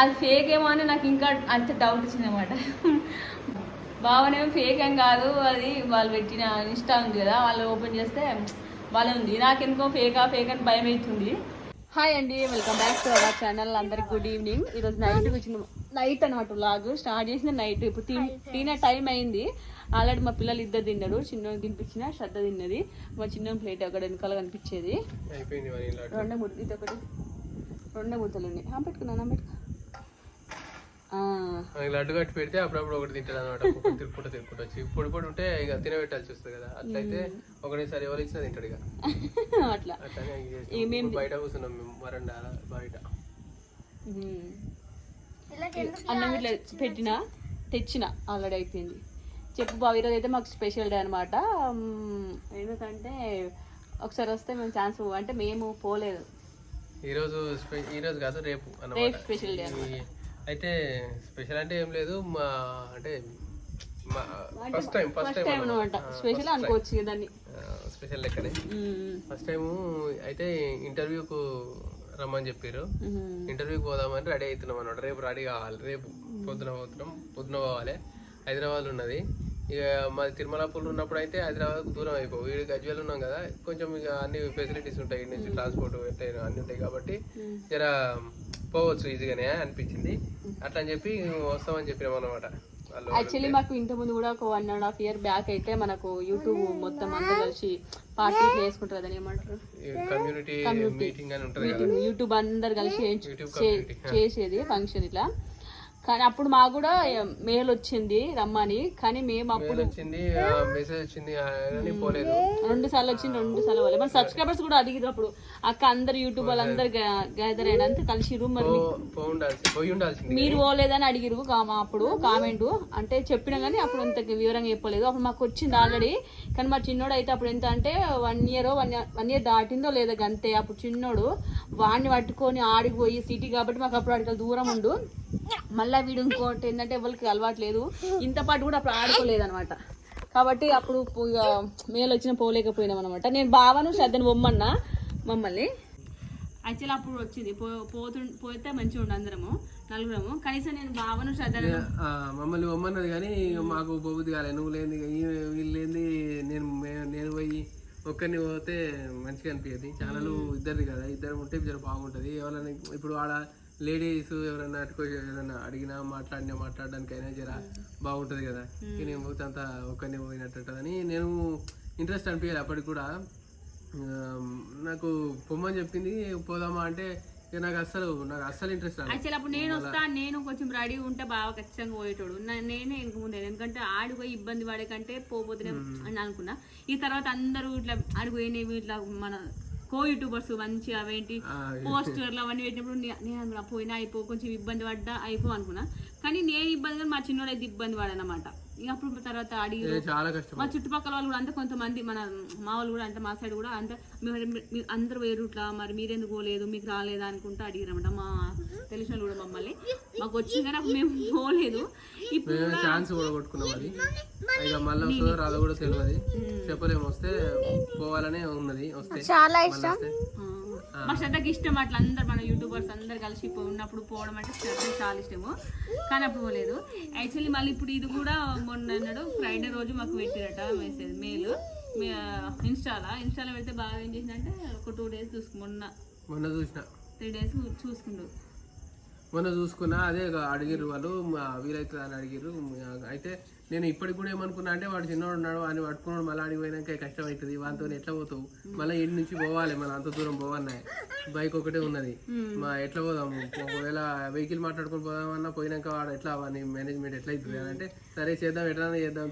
అది ఫేక్ ఏమో అని నాకు ఇంకా అంత డౌట్ వచ్చింది అనమాట బావనేమో ఫేక్ ఏం కాదు అది వాళ్ళు పెట్టిన ఇన్స్టా ఉంది కదా వాళ్ళు ఓపెన్ చేస్తే వాళ్ళే ఉంది. నాకెందుకో ఫేకా ఫేక్ అని భయం అవుతుంది హాయ్ అండి welcome back to our channel అందరికి గుడ్ ఈవినింగ్ ఈరోజు నైట్ వచ్చిన నైట్ అనమాట వ్లాగ్ స్టార్ట్ చేసిన నైట్ ఇప్పుడు తిన్ తినే టైం అయింది. ఆల్రెడీ మా పిల్లలు ఇద్దరు తిన్నారు చిన్న తినిపించిన శ్రద్ధ తిన్నది. మా చిన్న ప్లేట్ అక్కడ వెనకాల కనిపించేది. రెండే ముద్ద ఇది ఒకటి రెండే ముద్దలండి ఆ, పెట్టుకున్నాను ఆ, పెట్టుకో ఆ, మనకి లడ్డు కట్టి పెడితే అప్పుడప్పుడు ఒకటి తింటాడు అనమాట తిరుక్కుంటూ తిరుక్కుంటూ వచ్చి పొడి పొడి ఉంటే ఇక తినబెట్టాల్సి వస్తుంది కదా. అట్లయితే ఒకటేసారి ఎవరు ఇచ్చినా తింటాడు ఇక. అట్లా. బయట కూర్చున్నాం మేము వరండా బయట. అన్నం ఇట్లా పెట్టిన తెచ్చిన ఆల్రెడీ అయిపోయింది. చెప్పు బావ ఈరోజు అయితే మాకు స్పెషల్ డే అనమాట ఎందుకంటే ఒకసారి వస్తే మేము ఛాన్స్ అంటే మేము పోలేదు. ఈరోజు ఈరోజు కాదు రేపు రేపు అన్నమాట స్పెషల్ డే అయితే స్పెషల్ అంటే ఏం లేదు మా అంటే ఫస్ట్ టైం ఫస్ట్ టైం అనమాట స్పెషల్ అనుకోవచ్చు దాన్ని. స్పెషల్ లెక్కనే. ఫస్ట్ టైం అయితే ఇంటర్వ్యూకు రమ్మని చెప్పారు. ఇంటర్వ్యూకి పోదామని రెడీ అవుతున్నాం అనమాట రేపు రెడీ కావాలి. రేపు పొద్దున పోతున్నాం. పొద్దున పోవాలి. హైదరాబాద్ ఉన్నది. ఇక మాది తిరుమలాపూర్ ఉన్నప్పుడు అయితే హైదరాబాద్ దూరం అయిపోవు. వీడి గజ్వేల్ ఉన్నాం కదా కొంచెం ఇక అన్ని ఫెసిలిటీస్ ఉంటాయి. నుంచి ట్రాన్స్పోర్ట్ అన్ని ఉంటాయి కాబట్టి జర పోవచ్చు ఈజీగానే అనిపించింది. అట్లా అని చెప్పి వస్తామని చెప్పినాం అనమాట యాక్చువల్లీ మాకు ఇంత ముందు కూడా ఒక one and half year back అయితే మనకు యూట్యూబ్ మొత్తం అంతా కలిసి పార్టీ చేసుకుంటారు అదని ఏమంటారు? కమ్యూనిటీ మీటింగ్ అని ఉంటుంది మీటింగ్ యూట్యూబ్ అందరు కలిసి చేసేది ఫంక్షన్ ఇట్లా. కానీ అప్పుడు మాకు కూడా మెయిల్ వచ్చింది రమ్మని. కానీ మేము అప్పుడు వచ్చింది మెసేజ్ వచ్చింది ఆ, కానీ పోలేదు. రెండు సార్లు వచ్చింది రెండు సార్లు మన సబ్స్క్రైబర్స్ కూడా అడిగిరు అప్పుడు. అక్క అందరు యూట్యూబ్ వాళ్ళందరు గ్యాదర్ అయినంత కలిసిరు మరి పోలేదని అడిగిరు కామ అప్పుడు కామెంట్. అంటే చెప్పినా కానీ అప్పుడు అంత వివరంగా చెప్పలేదు. అప్పుడు మాకు వచ్చింది ఆల్రెడీ కానీ మా చిన్నోడు అయితే అప్పుడు ఎంత అంటే one year one one year దాటిందో లేదో అంతే అప్పుడు చిన్నోడు వాడిని పట్టుకొని ఆడికి పోయి సిటీ కాబట్టి మాకు అప్పుడు అడిగి దూరం ఉండు. మళ్ళీ వీడు ఇంకోటి ఏంటంటే ఎవరికి అలవాట్లేదు ఇంత పాటు కూడా అప్పుడు ఆడుకోలేదు అనమాట కాబట్టి అప్పుడు మేలు వచ్చిన పోలేకపోయినాం అనమాట నేను బావను శ్రద్ధను బొమ్మన్నా. మమ్మల్ని. యాక్చువల్ అప్పుడు వచ్చింది. పో పోతు పోతే మంచిగా ఉండు అందరము నలుగురము. కనీసం నేను బావను మమ్మల్ని పొమ్మన్నది కానీ మాకు పోబుద్ది కాలే నువ్వు లేని వీళ్ళు లేని నేను నేను పోయి ఒక్కరిని పోతే మంచిగా అనిపించదు ఛానల్ ఇద్దరిది కదా. ఇద్దరు ఉంటే జర బాగుంటుంది. ఎవరైనా ఇప్పుడు ఆడ లేడీస్ ఎవరైనా అటుకో ఎవరైనా అడిగినా మాట్లాడినా మాట్లాడడానికైనా జర బాగుంటుంది కదా. నేను పోతే అంతా ఒక్కరిని పోయినట్టు అని నేను ఇంట్రెస్ట్ అనిపించాలి అప్పటికి కూడా. నాకు పొమ్మని చెప్పింది పోదామా అంటే నాకు అస్సలు నాకు అస్సలు ఇంట్రెస్ట్ యాక్చువల్ అప్పుడు నేను వస్తా నేను కొంచెం రెడీ ఉంటే బాగా ఖచ్చితంగా పోయేటోడు. నేనే ఇంక ముందే ఎందుకంటే ఆడిపోయి ఇబ్బంది పడే కంటే పోపోతేనే అని అనుకున్నా. ఈ తర్వాత అందరూ ఇట్లా ఆడిపోయినవి ఇట్లా మన కో యూట్యూబర్స్ మంచి అవేంటి పోస్టర్లు అవన్నీ పెట్టినప్పుడు నేను అనుకున్నా పోయినా అయిపో కొంచెం ఇబ్బంది పడ్డా అయిపో అనుకున్నా. కానీ నేను ఇబ్బంది కానీ మా చిన్నోడు అయితే ఇబ్బంది పడనమాట ఇక అప్పుడు తర్వాత అడిగి నేను చాలా కష్టం. మా చుట్టుపక్కల వాళ్ళు కూడా అంతా కొంతమంది మన మా వాళ్ళు కూడా అంటే మా సైడ్ కూడా అంత. అందరు వేరు ఇట్లా మరి మీరెందుకు పోలేదు మీకు రాలేదా అనుకుంటా అడిగిరన్నమాట. మా తెలిసిన వాళ్ళు కూడా మమ్మల్ని. మాకు వచ్చింది కానీ అప్పుడు మేము పోలేదు. ఇప్పుడు ఛాన్స్ కూడా కొట్టుకున్నాం అది. ఇక మళ్ళీ వస్తుందో రాదో కూడా తెలియదు చెప్పలేము వస్తే పోవాలనే ఉన్నది వస్తే. చాలా ఇష్టం. మా శ్రద్ధకి ఇష్టం అట్లా అందరు మన యూట్యూబర్స్ అందరు కలిసి ఉన్నప్పుడు పోవడం అంటే శ్రద్ధకి చాలా ఇష్టము. కానీ అప్పుడు పోలేదు. యాక్చువల్లీ మళ్ళీ ఇప్పుడు ఇది కూడా మొన్న అన్నాడు ఫ్రైడే రోజు మాకు పెట్టిరట మెసేజ్ మెయిల్ ఇన్స్టాలా ఇన్స్టాలో పెడితే బాగా ఏం చేసిందంటే ఒక టూ డేస్ చూసుకు మొన్న మొన్న చూసిన. త్రీ డేస్ చూసుకుండు. మొన్న చూసుకున్నా అదే అడిగిర్రు వాళ్ళు వీలైతుంది అని అడిగిర్రు అయితే నేను ఇప్పటికి కూడా ఏమనుకున్నా అంటే వాడు చిన్నవాడు ఉన్నాడు అని పట్టుకున్నాడు మళ్ళీ ఆడికి పోయినాక కష్టం అవుతుంది వాటితో ఎట్లా పోతావు? మళ్ళీ ఇంటి నుంచి పోవాలి మళ్ళీ అంత దూరం పోవన్నాయి బైక్ ఒకటే ఉన్నది. మా ఎట్లా పోదాము? ఒకవేళ వెహికల్ మాట్లాడుకొని పోదామన్నా పోయినాక వాడు ఎట్లా వాని మేనేజ్మెంట్ ఎట్లా అవుతుంది అని అంటే సరే చేద్దాం ఎట్లా చేద్దాం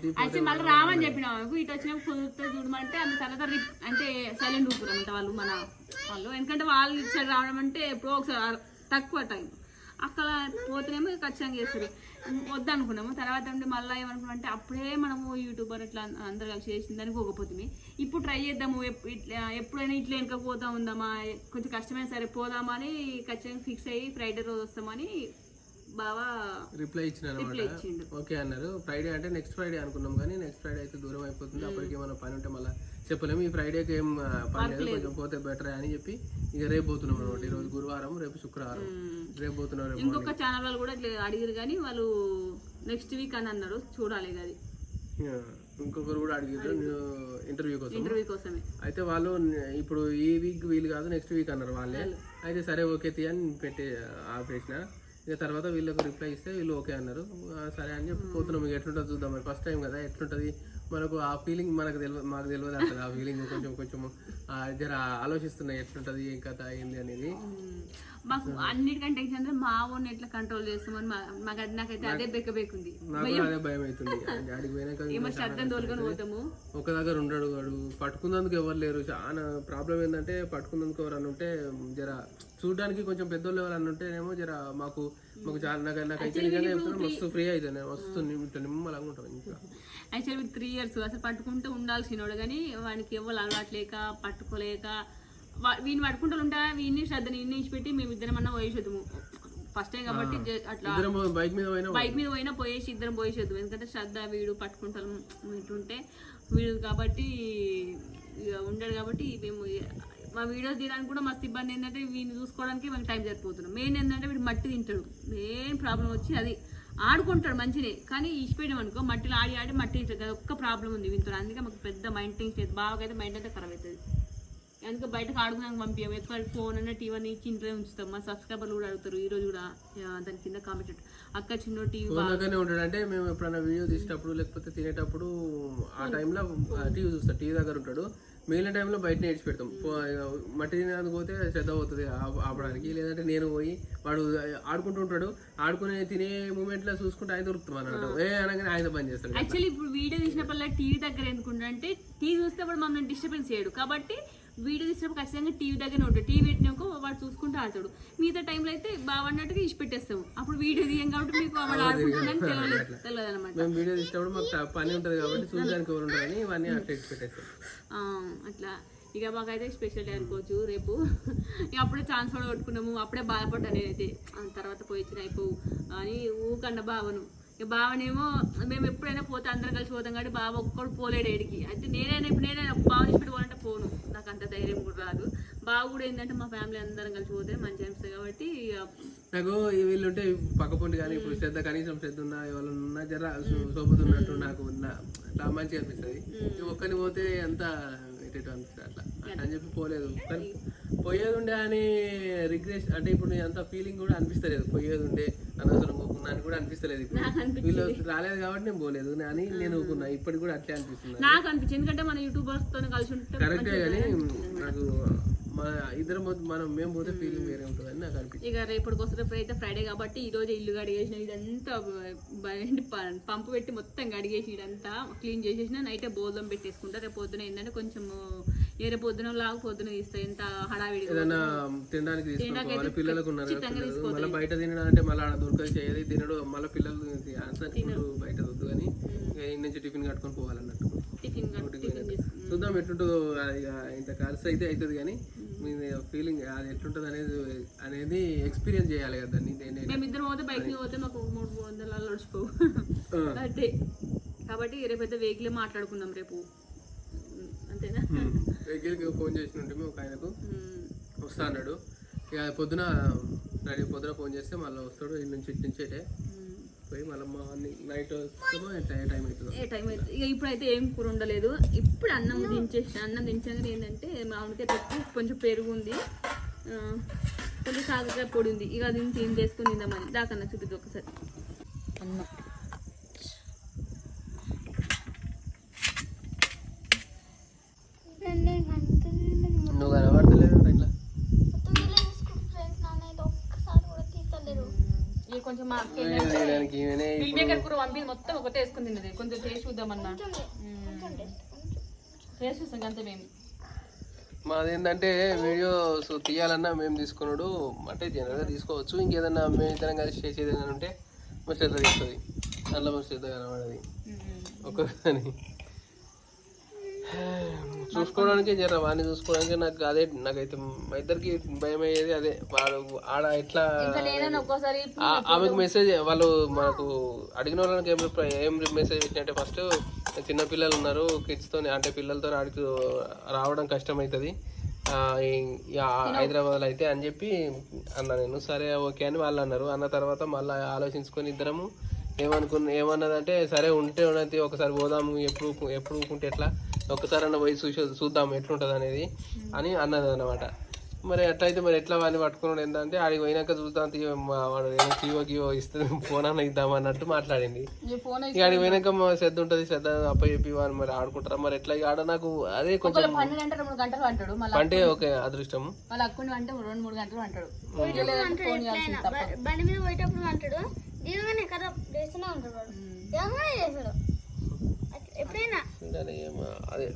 మళ్ళీ రామని చెప్పిన వాళ్ళకు ఇటు వచ్చినప్పుడు కుదిరితే చూడమంటే అంత తర్వాత రి- అంటే సైలెంట్ ఊపురు అంట వాళ్ళు మన వాళ్ళు. ఎందుకంటే వాళ్ళు సైడ్ రావడం అంటే ఎప్పుడో ఒకసారి తక్కువ టైం అక్కడ పోతేనేమో ఖచ్చితంగా చేస్తారు. వద్దనుకున్నాము. తర్వాత ఉండి మళ్ళీ ఏమనుకున్నాం అంటే అప్పుడే మనము యూట్యూబర్ ఇట్లా అందరు కలిసి చేసిందని పోకపోతుంది ఇప్పుడు ట్రై చేద్దాము. ఇట్లా ఎప్పుడైనా ఇట్లా వెనక పోతా ఉందామా? కొంచెం కష్టమైన సరే పోదామా అని ఖచ్చితంగా ఫిక్స్ అయ్యి ఫ్రైడే రోజు వస్తామని బాగా రిప్లై ఇచ్చిన రిప్లై అనమాట ఇచ్చిండు. ఓకే అన్నారు. ఫ్రైడే అంటే నెక్స్ట్ ఫ్రైడే అనుకున్నాం కానీ నెక్స్ట్ ఫ్రైడే అయితే దూరం అయిపోతుంది. అప్పటికి ఏమైనా పని ఉంటే మళ్ళీ చెప్పలేము ఈ ఫ్రైడేకి ఏం పని లేదు. కొంచెం పోతే బెటర్ అని చెప్పి ఇక రేపు పోతున్నాం అనమాట ఈరోజు గురువారం రేపు శుక్రవారం. రేపు పోతున్నాం రేపు ఇంకొక ఛానల్ వాళ్ళు కూడా ఇట్లా అడిగారు కానీ వాళ్ళు నెక్స్ట్ వీక్ అని అన్నారు. చూడాలి అది. ఇంకొకరు కూడా అడిగారు ఇంటర్వ్యూ కోసం ఇంటర్వ్యూ కోసమే? అయితే వాళ్ళు ఇప్పుడు ఈ వీక్ వీలు కాదు నెక్స్ట్ వీక్ అన్నారు వాళ్ళే. అయితే సరే ఓకే తీ అని పెట్టి ఆపేసిన. ఇక తర్వాత వీళ్ళకు రిప్లై ఇస్తే వీళ్ళు ఓకే అన్నారు. సరే అని చెప్పి పోతున్నాం. ఇక ఎట్లుంటుందో చూద్దాం. మరి ఫస్ట్ టైం కదా ఎట్లుంటుంది? మనకు ఆ ఫీలింగ్ మనకు తెలియదు మాకు తెలియదు అంటది ఆ ఫీలింగ్ కొంచెం కొంచెం జర ఆలోచిస్తున్నాయి ఎట్లుంటుంది ఏం కథ ఏంది అనేది. మాకు అన్నిటికంటే అంటే మా ఓన్ ఎట్లా కంట్రోల్ చేస్తామని మాకు అది నాకైతే అదే బెక్క బెక్కుంది నాకు అదే భయం అవుతుంది ఆడికి పోయినాక ఏమో ఒక దగ్గర ఉండడు వాడు పట్టుకున్నందుకు ఎవరు లేరు చాలా ప్రాబ్లం ఏంటంటే పట్టుకున్నందుకు ఎవరన్నా ఉంటే జర చూడడానికి కొంచెం పెద్దోళ్ళు ఎవరన్నా ఉంటేనేమో జర మాకు మాకు చాలా నాకు నాకైతే నిజంగా మస్తు ఫ్రీ అవుతుంది మస్తు నిమ్- నిమ్మలంగా ఉంటాం ఇంకా యాక్చువల్లీ త్రీ ఇయర్స్ అసలు పట్టుకుంటూ ఉండాల్సినోడు కానీ వానికి ఎవరు అలవాట్లేక పట్టుకోలేక వీని పట్టుకుంటూ ఉంటా వీడిని శ్రద్ధని వీడిని పెట్టి మేము ఇద్దరం అన్న పోయేసేద్దాము. ఫస్ట్ టైం కాబట్టి అట్లా బైక్ మీద పోయినా బైక్ మీద పోయినా పోయేసి ఇద్దరం పోయేసేద్దాం ఎందుకంటే శ్రద్ధ వీడు పట్టుకుంటాం ఇటుంటే వీడు కాబట్టి ఇక ఉండడు కాబట్టి మేము మా వీడియోస్ తీయడానికి కూడా మస్తు ఇబ్బంది ఏంటంటే వీడిని చూసుకోవడానికి మాకు టైం సరిపోతున్నాం మెయిన్ ఏంటంటే వీడు మట్టి తింటాడు. మెయిన్ ప్రాబ్లం వచ్చి అది. ఆడుకుంటాడు మంచినే. కానీ ఇచ్చిపోయాం అనుకో మట్టిలో ఆడి ఆడి మట్టి ఒక్క ప్రాబ్లం ఉంది వీటితో అందుకే మాకు పెద్ద మైండ్ టెన్షన్ బాగా అయితే మైండ్ అయితే ఖరాబ్ అవుతుంది అందుకే బయటకు ఆడుకున్నాక పంపించాం ఎక్కువ ఫోన్ అన్న టీవీ అని ఇచ్చి ఇంట్లో ఉంచుతాం. మా సబ్స్క్రైబర్లు కూడా అడుగుతారు. ఈ రోజు కూడా దాని కింద కామెంట్ అక్క చిన్న టీవీ ఉంటాడు. అంటే మేము ఎప్పుడైనా వీడియో తీసేటప్పుడు లేకపోతే తినేటప్పుడు ఆ టైంలో టీవీ చూస్తాం. టీవీ దగ్గర ఉంటాడు. మిగిలిన టైంలో బయట నేర్చి పెడతాం మట్టి తినడానికి పోతే శ్రద్ధ అవుతుంది ఆప- ఆపడానికి. లేదంటే నేను పోయి వాడు ఆడుకుంటూ ఉంటాడు. ఆడుకునే తినే మూమెంట్లో చూసుకుంటే ఆయన దొరుకుతాం అన్నట్టు ఏ అనగానే ఆయన పని చేస్తాడు. యాక్చువల్లీ ఇప్పుడు వీడియో తీసినప్పుడు టీవీ దగ్గర ఎందుకుంటే టీవీ చూస్తే కూడా మమ్మల్ని డిస్టర్బెన్స్ చేయడు. కాబట్టి వీడియో తీసినప్పుడు ఖచ్చితంగా టీవీ దగ్గర ఉంటాడు. టీవీ పెట్టినాక వాడు చూసుకుంటూ ఆడతాడు. మిగతా టైంలో అయితే బాగా అన్నట్టుగా ఇచ్చి పెట్టేస్తాం అప్పుడు వీడియో తీయం కాబట్టి మీకు వాడు ఆడుకుంటుందని తెలియలేదు. తెలియదు అనమాట మేము వీడియో తీసేటప్పుడు మాకు పని ఉంటుంది కాబట్టి చూడడానికి ఎవరు ఉంటారని ఇవన్నీ అట్లా ఇచ్చి పెట్టేస్తాం. అట్లా. ఇక మాకైతే స్పెషల్ డే అనుకోవచ్చు రేపు. ఇక అప్పుడే ఛాన్స్ కూడా కొట్టుకున్నాము. అప్పుడే బాధపడ్డా నేనైతే. ఆ తర్వాత పోయి వచ్చిన అయిపోవు. అని ఊకన్న బావను. ఇక బావనేమో మేము ఎప్పుడైనా పోతే అందరం కలిసి పోతాం కాబట్టి బావ ఒక్కడు పోలేడు ఏడికి. అయితే నేనైనా ఇప్పుడు నేనైనా బావ తీసుపెట్టి పోవాలంటే పోను. నాకు అంత ధైర్యం కూడా రాదు. బావ కూడా ఏంటంటే మా ఫ్యామిలీ అందరం కలిసి పోతే మంచి అనిపిస్తుంది కాబట్టి నాకు ఈ వీళ్ళుంటే పక్కపొంటి కానీ ఇప్పుడు శ్రద్ధ కనీసం శ్రద్ధ ఉన్నా ఎవరు ఉన్నా జర సోపుతున్నట్టు నాకు ఉన్న అట్లా మంచిగా అనిపిస్తుంది. ఈ ఒక్కని పోతే ఎంత ఎటు అనిపిస్తుంది అట్లా. అని చెప్పి పోలేదు. పోయేది ఉండే అని రిగ్రెస్ అంటే ఇప్పుడు అంత ఫీలింగ్ కూడా అనిపిస్తలేదు. పోయేది ఉండే అనవసరం పోకున్నా అని కూడా అనిపిస్తలేదు ఇప్పుడు. వీళ్ళు రాలేదు కాబట్టి నేను పోలేదు అని నేను ఊకున్నా. ఇప్పటికి కూడా అట్లే అనిపిస్తుంది. నాకు అనిపించింది. ఎందుకంటే మన యూట్యూబర్స్తో కలిసి ఉంటే కరెక్టే కానీ నాకు మన ఇద్దరం మనం మేము పోతే ఫీలింగ్ వేరే ఉంటుందని నాకు అనిపించింది ఇక రేపటికి వస్తే రేపు అయితే ఫ్రైడే కాబట్టి ఈ రోజు ఇల్లు కడిగేసిన ఇదంతా పంపు పెట్టి మొత్తం కడిగేసి ఇదంతా క్లీన్ చేసేసిన. నైట్ బోధం పెట్టేసుకుంటా. రేపు పొద్దున ఏంటంటే కొంచెం ఏ రేపు పొద్దున లాగా పొద్దున తీస్తా ఎంత హడావిడి ఏదైనా తినడానికి తీసుకోవాలి పిల్లలకు ఉన్నారు. మళ్ళీ బయట తినడంటే మళ్ళీ ఆడ దొరకదు చేయదు తినడు. మళ్ళీ పిల్లలు తి- అంతా ఫుడ్ బయట వద్దు కానీ ఇంటి నుంచి టిఫిన్ కట్టుకొని పోవాలన్నట్టు. చూద్దాం ఎట్లుంటుందో ఇంత ఖర్చు అయితే అవుతుంది కానీ మీ ఫీలింగ్ అది ఎట్లుంటుంది అనేది అనేది ఎక్స్పీరియన్స్ చేయాలి కదా దాన్ని. నేను మేమిద్దరం పోతే బైక్ పోతే మాకు మూడు వందల నడిచిపోవు. అంటే కాబట్టి రేపు అయితే వెహికల్ మాట్లాడుకుందాం రేపు. అంతేనా? వెహికల్కి ఫోన్ చేసినట్టు ఒక ఆయనకు వస్తా అన్నాడు. ఇక పొద్దున రెడీ పొద్దున ఫోన్ చేస్తే మళ్ళీ వస్తాడు. ఇటు నుంచి ఇటు నుంచి అయితే. పోయి మళ్ళీ మార్నింగ్ నైట్ వస్తామో టైం అవుతుందో. ఏ టైం అయితే ఇక ఇప్పుడైతే ఏం కూర ఉండలేదు ఇప్పుడు అన్నం దించేసి అన్నం దించాక ఏంటంటే మామిడికాయ తక్కువ కొంచెం పెరుగు ఉంది. కొంచెం కాకరకాయ పొడి ఉంది. ఇక అది ఏం చేసుకుని తిందామని దాకన్నా చూపిద్దు ఒకసారి. అన్నం నువ్వు కనబడతలేదు ఇట్లా ఇక కొంచెం మా అక్క చేయడానికి కూర పంపి మొత్తం ఒకటే వేసుకుని తిన్నది. కొంచెం టేస్ట్ చూద్దామన్నా. టేస్ట్ చూస్తాం అంతే మేము. మాది ఏంటంటే వీడియోస్ తీయాలన్నా మేము తీసుకున్నాడు. అంటే జనరల్గా తీసుకోవచ్చు. ఇంకేదన్నా మేము ఇద్దరం కలిసి చేసేది ఏదైనా ఉంటే మా శ్రద్ధ తీస్తుంది. అందులో మా శ్రద్ధ కనబడది. ఒక్కొక్కని చూసుకోవడానికి జర వాడిని చూసుకోవడానికి నాకు అదే నాకైతే మా ఇద్దరికి భయం అయ్యేది అదే. వాడు ఆడ ఎట్లా ఆమెకు మెసేజ్ వాళ్ళు మనకు అడిగిన వాళ్ళకి ఏం ఏం మెసేజ్ పెట్టినట్టే ఫస్ట్ చిన్న పిల్లలు ఉన్నారు కిడ్స్ తోని అంటే పిల్లలతో ఆడికి రావడం కష్టం అవుతుంది హైదరాబాద్లో అయితే అని చెప్పి అన్నా నేను. సరే ఓకే అని వాళ్ళు అన్నారు. అన్న తర్వాత మళ్ళీ ఆలోచించుకొని ఇద్దరము ఏమనుకున్న ఏమన్నదంటే సరే ఉంటే ఉన్నది ఒకసారి పోదాము ఎప్పుడు ఎప్పుడు ఊకుంటే ఎట్లా? ఒకసారి అన్న పోయి చూసి చూద్దాం ఎట్లుంటుంది అనేది అని అన్నది అనమాట మరి ఎట్లయితే మరి ఎట్లా వాడిని పట్టుకున్నాడు ఏంటంటే ఆడికి పోయినాక చూద్దాం వాడు ఏమో కీవో కీవో ఇస్తుంది ఫోన్ అన్న ఇద్దాం అన్నట్టు మాట్లాడింది. ఫోన్ ఇక ఆడికి పోయినాక మా శ్రద్ధ ఉంటుంది శ్రద్ధ అప్ప చెప్పి వాడు మరి ఆడుకుంటారా? మరి ఎట్లా? ఇక ఆడ నాకు అదే కొంచెం పన్నెండు గంటలు మూడు గంటలు అంటాడు మళ్ళీ అంటే ఓకే అదృష్టము వాళ్ళ అక్కుని అంటే రెండు మూడు గంటలు అంటాడు లేదంటే ఫోన్ చేయాల్సింది తప్ప. బండి మీద పోయేటప్పుడు అంటాడు దిగగానే కదా చేస్తూనే ఉంటాడు వాడు. దిగగానే చేస్తాడు? అట్లా ఎప్పుడైనా? అదే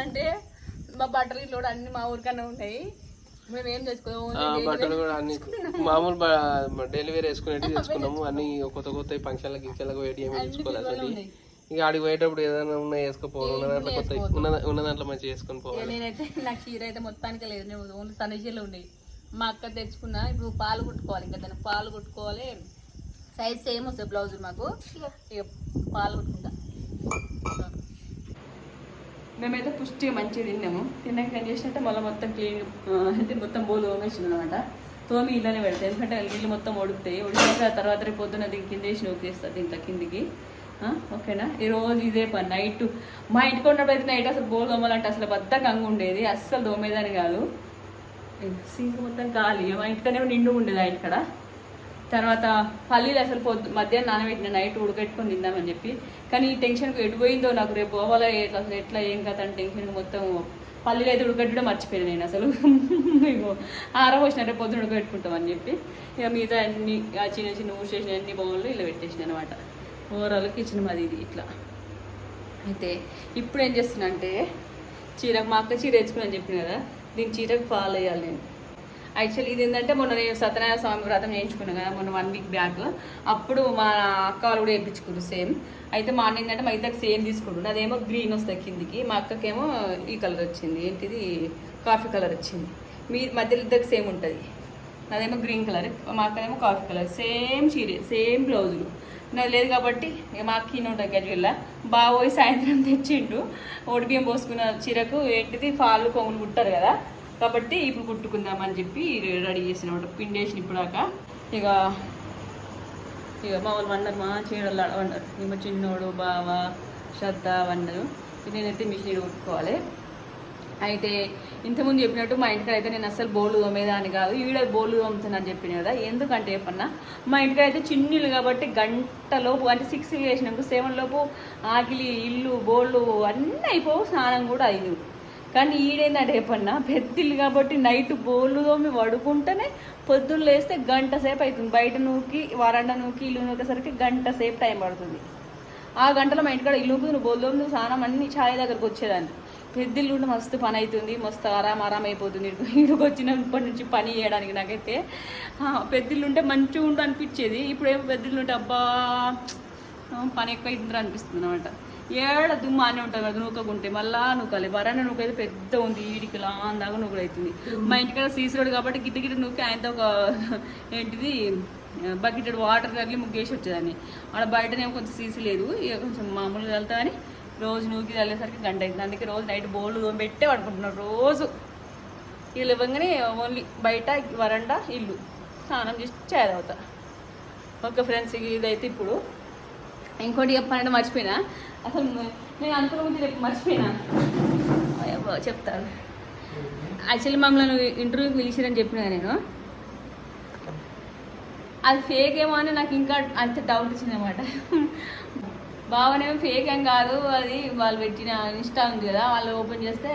అంటే మా బట్టలు ఇల్లు కూడా అన్ని మా ఊరికన్నా ఉంటాయి మేము ఏం ఆ, బట్టలు కూడా అన్ని మామూలు బ- డైలీ వేర్ వేసుకునేవి తెచ్చుకున్నాము అన్ని కొత్త కొత్త ఫంక్షన్లకి గిక్షన్లకు వేటి ఏమి తెచ్చుకోవాలి అసలు. ఇక ఆడికి పోయేటప్పుడు ఏదైనా ఉన్నా వేసుకోపోవాలి. ఉన్న దాంట్లో కొత్త ఉన్న ఉన్న దాంట్లో మంచిగా వేసుకొని పోవాలి. నేనైతే నాకు చీర అయితే మొత్తానికి లేదు. నేను ఓన్లీ సన్న చీరలు ఉన్నాయి మా అక్క తెచ్చుకున్నా ఇప్పుడు పాలు కుట్టుకోవాలి. ఇంకా దానికి పాలు కుట్టుకోవాలి. సైజ్ సేమ్ వస్తుంది బ్లౌజ్ మాకు. ఇక పాలు కుట్టుకుంటా. మేమైతే పుష్టిగా మంచిగా తిన్నాము. తిన్నాక ఏం చేసినట్టే మళ్ళీ మొత్తం క్లీన్ అంటే మొత్తం బోలు తోమేసింది అనమాట తోమి ఇలానే పెడతాయి ఎందుకంటే నీళ్ళు మొత్తం ఉడుకుతాయి ఉడికాక తర్వాత రేపు పొద్దున్న దీని కింద వేసి నూకేస్తుంది దీంట్లో కిందికి. ఓకేనా? ఈ రోజు ఇదే పని. నైట్ మా ఇంటికి ఉన్నప్పుడు అయితే నైట్ అసలు బోల్ తోమాలంటే అసలు బద్దకంగా ఉండేది. అస్సలు తోమేదని కాదు. సింక్ మొత్తం ఖాళీ. మా ఇంటికనే నిండు ఉండేది ఆ ఇంటికాడ తర్వాత పల్లీలు అసలు పొద్దు మధ్యాహ్నం నానబెట్టిన నైట్ ఉడకెట్టుకొని తిందామని చెప్పి. కానీ ఈ టెన్షన్కి ఎటు పోయిందో నాకు రేపు పోవాలా ఎట్లా అసలు ఎట్లా ఏం కదా అని టెన్షన్ మొత్తం పల్లీలు అయితే ఉడకట్టడం మర్చిపోయాను నేను అసలు. ఆరబోసిన రేపు పొద్దున ఉడకబెట్టుకుంటామని చెప్పి. ఇక మిగతా అన్ని ఆ చిన్న చిన్న ఊసేసిన అన్ని బౌన్లు ఇలా పెట్టేసిన అనమాట. ఓవరాల్ కిచెన్ మాది ఇది ఇట్లా. అయితే ఇప్పుడు ఏం చేస్తున్నా అంటే చీర మా అక్క చీర తెచ్చుకుని చెప్పిన కదా దీని చీరకు ఫాలో అయ్యాలి నేను. యాక్చువల్లీ ఇది ఏంటంటే మొన్న నేను సత్యనారాయణ స్వామి వ్రతం చేయించుకున్నాను కదా మొన్న వన్ వీక్ బ్యాక్ అప్పుడు మా అక్క వాళ్ళు కూడా వేయించుకున్నారు సేమ్ అయితే మా అన్న ఏంటంటే మా ఇద్దరికి సేమ్ తీసుకుంటుంది అదేమో గ్రీన్ వస్తుంది కిందికి. మా అక్కకేమో ఈ కలర్ వచ్చింది. ఏంటిది? కాఫీ కలర్ వచ్చింది. మీ మధ్యలో ఇద్దరికి సేమ్ ఉంటుంది. నాదేమో గ్రీన్ కలర్ మా అక్కదేమో కాఫీ కలర్ సేమ్ చీర సేమ్ బ్లౌజులు నాది లేదు కాబట్టి మా అక్క ఉంటుంది బాగా పోయి సాయంత్రం తెచ్చిండు. బియ్యం పోసుకున్న చీరకు ఏంటిది? ఫాళ్ళు కొంగులు కుట్టారు కదా. కాబట్టి ఇప్పుడు కుట్టుకుందామని చెప్పి రెడీ చేసిన పిండి వేసిన ఇప్పుడాక. ఇక ఇక మా వాళ్ళు వండరు మా చీడలు వండరు. ఇక చిన్నోడు బావ శ్రద్ధ వండరు. నేనైతే మిషన్ కుట్టుకోవాలి. అయితే ఇంతకుముందు చెప్పినట్టు మా ఇంటికాడ అయితే నేను అసలు బోలు తోమేదాన్ని కాదు. ఈడ బోలు తోముతున్నాను చెప్పిన కదా. ఎందుకంటే చెప్పన్నా మా ఇంటికాడ అయితే చిన్నీళ్ళు కాబట్టి గంటలోపు అంటే సిక్స్ వేసినాక సెవెన్ లోపు ఆకిలి ఇల్లు బోళ్ళు అన్నీ అయిపోవు. స్నానం కూడా అయింది కానీ ఈడేందంటే చెప్పన్నా పెద్దిల్లు కాబట్టి నైట్ బోళ్ళు తోమి పడుకుంటేనే పొద్దున్న లేస్తే గంట సేపు అవుతుంది బయట నూకి వరండా నూకి ఇల్లు నూకేసరికి గంట సేపు టైం పడుతుంది. ఆ గంటలో మా ఇంటికాడ ఇల్లు నువ్వు బోళ్ళు నువ్వు స్నానం అన్ని ఛాయ్ దగ్గరకు వచ్చేదాన్ని. పెద్దిల్లు ఉంటే మస్తు పని అవుతుంది మస్తు ఆరాం ఆరాం అయిపోతుంది. ఇక్కడికి వచ్చినప్పటి నుంచి పని చేయడానికి నాకైతే పెద్దిల్లు ఉంటే మంచిగా ఉండు అనిపించేది. ఇప్పుడు ఏమో పెద్దిల్లు ఉంటే అబ్బా పని ఎక్కువ అవుతుందిరా అనిపిస్తుంది అనమాట ఏడ దుమ్ము అనే ఉంటుంది కదా నూకకుంటే మళ్ళా నూకాలి. వరాన అయితే పెద్ద ఉంది ఈడికి లాందాగా నూకలు అవుతుంది మా ఇంటికాడ సీసీ రోడ్ కాబట్టి గిట్ట గిట్ట నూకి ఆయనతో ఒక ఏంటిది బకెటెడ్ వాటర్ తగిలి ముగ్గేసి వచ్చేదాన్ని. ఆడ బయటనేమో కొంచెం సీసీ లేదు ఇక కొంచెం మామూలుగా వెళ్తామని రోజు నూకి వెళ్ళేసరికి గంట అవుతుంది అందుకే రోజు నైట్ బోల్డ్ పెట్టే పడుకుంటున్నాం రోజు. వీళ్ళు ఇవ్వగానే ఓన్లీ బయట వరండా ఇల్లు. స్నానం చేసి చాయ్ తాగుతా. ఓకే ఫ్రెండ్స్ ఇదైతే ఇప్పుడు. ఇంకోటి చెప్పాలంటే మర్చిపోయినా. అసలు నేను అనుకున్న రేపు మర్చిపోయినా. చెప్తాను. యాక్చువల్లీ మమ్మల్ని ఇంటర్వ్యూకి పిలిచిరని చెప్పిన నేను. అది ఫేక్ ఏమో అని నాకు ఇంకా అంత డౌట్ వచ్చింది అనమాట బావనేమో ఫేక్ ఏం కాదు అది వాళ్ళు పెట్టిన ఇన్స్టా ఉంది కదా వాళ్ళు ఓపెన్ చేస్తే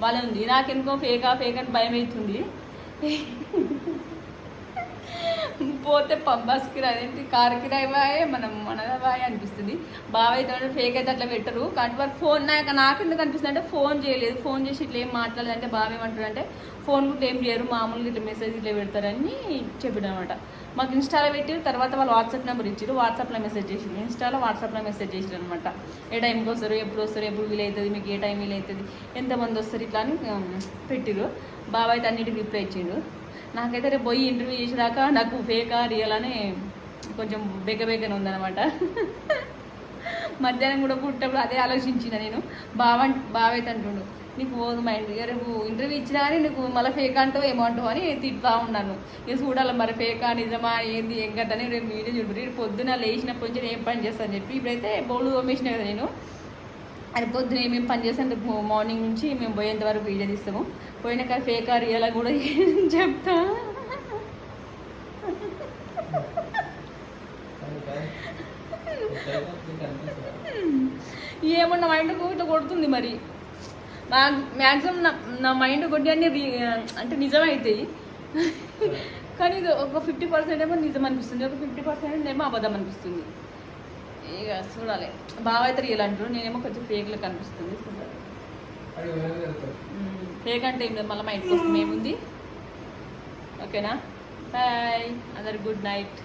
వాళ్ళు ఉంది. నాకెందుకో ఫేకా ఫేక్ అని భయం అవుతుంది పోతే పం- బస్ కిరాయి ఏంటి? కార్ కిరాయి మనం మనదే అనిపిస్తుంది. బాబాయ్ అయితే ఫేక్ అయితే అట్లా పెట్టరు. కానీ వారు ఫోన్ నాకు నాకెందుకు అనిపిస్తుంది అంటే ఫోన్ చేయలేదు. ఫోన్ చేసి ఇట్లా ఏం మాట్లాడలేదు అంటే బావ ఏమంటారు అంటే ఫోన్ కూడా ఏం చేయరు. మామూలుగా ఇట్లా మెసేజ్ ఇట్లా పెడతారని చెప్పాడు అనమాట మాకు ఇన్స్టాలో పెట్టి తర్వాత వాళ్ళు వాట్సాప్ నెంబర్ ఇచ్చారు. వాట్సాప్లో మెసేజ్ చేసింది ఇన్స్టాలో వాట్సాప్లో మెసేజ్ చేసారు అనమాట ఏ టైంకి వస్తారు? ఎప్పుడు వస్తారు? ఎప్పుడు వీలవుతుంది మీకు ఏ టైం వీలవుతుంది ఎంతమంది వస్తారు? ఇట్లా అని ఉమ్, పెట్టిరు. బావ అయితే అన్నిటికి రిప్లై ఇచ్చిండు. నాకైతే రేపు పోయి ఇంటర్వ్యూ చేసేదాకా నాకు ఫేకా రియల్ అని కొంచెం బెగ్గ బెగ్గన ఉందన్నమాట. మధ్యాహ్నం కూడా పుట్టప్పుడు అదే ఆలోచించిన నేను. బావ బావైతే అంటుండు నీకు పోదు మైండ్ ఇక రేపు ఇంటర్వ్యూ ఇచ్చినా కానీ నీకు మళ్ళీ ఫేక్ అంటావు ఏమో అంటావు? అని తిట్టా ఉన్నాను. ఇక చూడాలి మరి ఫేకా నిజమా ఏంది ఏం కట్టని రేపు వీడియో చూడు. రేపు పొద్దున లేచినప్పటి నుంచి నేను ఏం పని చేస్తాను చెప్పి ఇప్పుడైతే బౌలు తోమేసిన కదా నేను. అది పొద్దున మేము పని చేస్తాను రేపు మార్నింగ్ నుంచి మేము పోయేంత వరకు వీడియో తీస్తాము. పోయినాక ఫేకా రియల్ కూడా చెప్తా? ఏమో నా మైండ్కు ఇట్లా కొడుతుంది మరి. మ్యాక్సిమం నా నా మైండ్ కొట్టి అన్ని అంటే నిజమవుతాయి కానీ ఇది ఒక ఫిఫ్టీ పర్సెంట్ ఏమో నిజం అనిపిస్తుంది. ఒక ఫిఫ్టీ పర్సెంట్ ఏమో అబద్ధం అనిపిస్తుంది. ఇక చూడాలి. బాగా అయితే రియల్ అంటారు నేనేమో కొంచెం ఫేక్లో కనిపిస్తుంది. ఫేక్ అంటే ఏం లేదు. మళ్ళీ మా ఇంటికి వస్తుంది ఏముంది? ఓకేనా? బాయ్. అందరు గుడ్ నైట్.